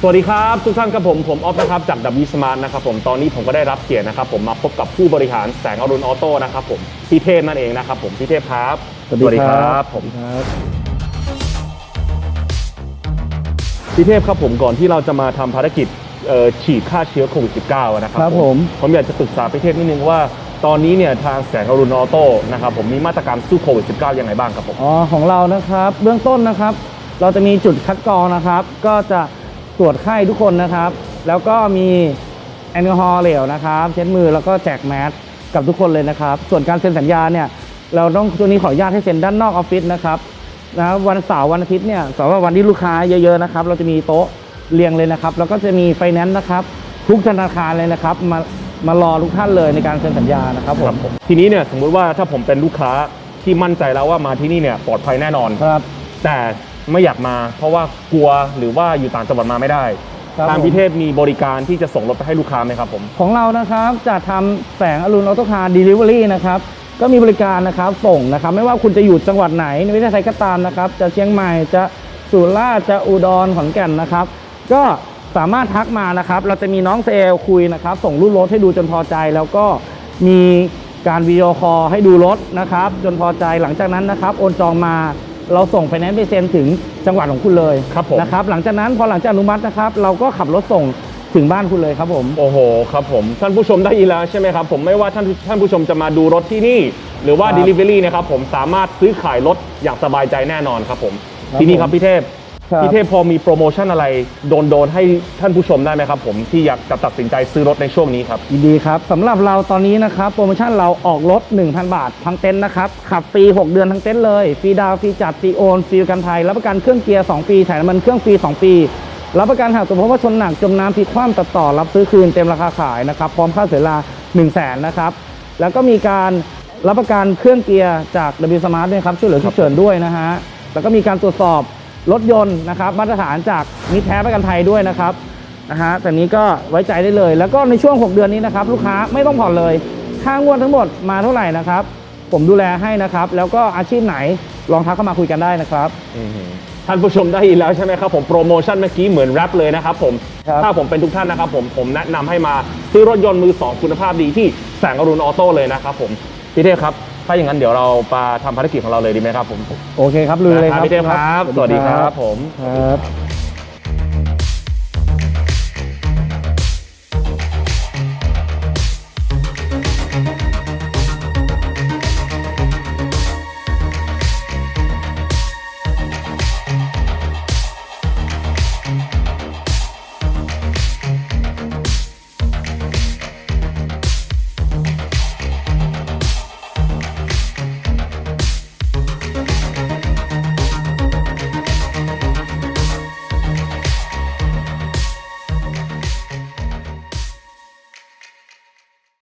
สวัสดีครับ ทุกท่านครับผมผมออฟนะครับจากดับบิสมาร์ทนะครับผมตอนนี้ผมก็ได้รับเกียรตินะครับผมมาพบกับผู้บริหารแสงอรุณออโต้นะครับผมพี่เทพนั่นเองนะครับผมพี่เทพครับสวัสดีครับผมครับพี่เทพครับผมก่อนที่เราจะมาทำภารกิจเอ่อฉีดฆ่าเชื้อโควิด -19 นะครับครับผม ผมอยากจะปรึกษาพี่เทพนิดนึงว่า ตอนนี้เนี่ยทางแสงอรุณออโต้นะครับผมมีมาตรการสู้โควิด -19 ยังไงบ้างครับผม อ๋อของเรานะครับเบื้องต้นนะครับ เราจะมีจุดคัดกรองนะครับ ก็จะ ตรวจไข้ทุกคนนะครับ แล้วก็มีแอลกอฮอล์เหลวนะครับ เช็ดมือแล้วก็แจกแมสกับทุกคนเลยนะครับ ส่วนการเซ็นสัญญาเนี่ยเราต้องตัวนี้ขออนุญาตให้เซ็นด้านนอกออฟฟิศนะครับนะครับวันเสาร์วันอาทิตย์เนี่ยสำหรับวันที่ลูกค้าเยอะๆนะครับ เราจะมีโต๊ะเรียงเลยนะครับ แล้วก็จะมีไฟแนนซ์นะครับ ทุกธนาคารเลยนะครับ มามารอทุกท่านเลยในการเซ็นสัญญานะครับผมทีนี้เนี่ยสมมุติว่าถ้าผมเป็นลูกค้าที่มั่นใจแล้วว่ามาที่นี่เนี่ยปลอดภัยแน่นอนครับ แต่ ไม่อยากมา เพราะว่ากลัวหรือว่าอยู่ต่างจังหวัดมาไม่ได้ครับทางผม พิเทพมีบริการที่จะส่งรถไปให้ลูกค้าไหมครับผม ของเรานะครับจะทำแสงอรุณออโต้คาร์ด e ลิเวอรี่นะครับก็มีบริการนะครับส่งนะครับ ไม่ว่าคุณจะอยู่จังหวัดไหนในประเทศไทยก็ตามนะครับ จะเชียงใหม่จะสุราษฎร์จะอุดรขอนแก่นนะครับ ก็สามารถทักมานะครับ เราจะมีน้องเซลล์คุยนะครับ ส่งรูปรถให้ดูจนพอใจ แล้วก็มีการวิดีโอคอลให้ดูรถนะครับ จนพอใจหลังจากนั้นนะครับ โอนจองมา เราส่งไฟแนนซ์ไปเซ็นถึงจังหวัดของคุณเลยครับผม นะครับ หลังจากนั้นพอหลังจากอนุมัตินะครับ เราก็ขับรถส่งถึงบ้านคุณเลยครับผม โอ้โหครับผม ท่านผู้ชมได้ยินแล้วใช่ไหมครับผมไม่ว่าท่านท่านผู้ชมจะมาดูรถที่นี่ หรือว่า ครับ Delivery นะครับผมสามารถซื้อขายรถอย่างสบายใจแน่นอนครับผม ครับทีนี้ครับผมพี่เทพ ครับ พี่เทพพอมีโปรโมชั่นอะไร โดนโดนๆให้ท่านผู้ชมได้ไหมครับผมที่อยากจะตัดสินใจซื้อรถในช่วงนี้ครับ ยินดีครับสำหรับเราตอนนี้นะครับโปรโมชั่นเราออกรถ 1,000 บาททั้งเต็นท์นะครับ ขับฟรี 6 เดือนทั้งเต็นท์เลยฟรีดาวน์ฟรีจัดฟรีโอนฟรีประกันภัยรับประกันเครื่องเกียร์ 2 ปีถ่ายน้ำมันเครื่องฟรี 2 ปีรับประกันหากสมมติว่าชนหนักจมน้ำพลิกคว่ำตัดต่อรับซื้อคืนเต็มราคาขายนะครับพร้อมค่าเสียเวลา1 0 0 0 0แสนนะครับแล้วก็มีการรับประกันเครื่องเกียร์จาก W Smart ด้วยครับช่วยเหลือฉุกเฉินด้วยนะฮะแล้วก็มีการตรวจสอบ รถยนต์นะครับ มาตรฐานจากมิตรแท้ประกันภัยด้วยนะครับนะฮะแต่นี้ก็ไว้ใจได้เลย แล้วก็ในช่วง 6 เดือนนี้นะครับ ลูกค้าไม่ต้องผ่อนเลย ค่างวดทั้งหมดมาเท่าไหร่นะครับ ผมดูแลให้นะครับ แล้วก็อาชีพไหนลองทักเข้ามาคุยกันได้นะครับ ท่านผู้ชมได้ยินแล้วใช่ไหมครับผมโปรโมชั่นเมื่อกี้เหมือนแรปเลยนะครับผมครับถ้าผมเป็นทุกท่านนะครับผมผมแนะนำให้มาซื้อรถยนต์มือสองคุณภาพดีที่แสงอรุณออโต้เลยนะครับผมพี่เทพครับ ถ้าอย่างนั้นเดี๋ยวเรามาทำภารกิจของเราเลยดีไหมครับผมโอเคครับลุยเลยครับพี่เทพครับ สวัสดีครับผม ครับ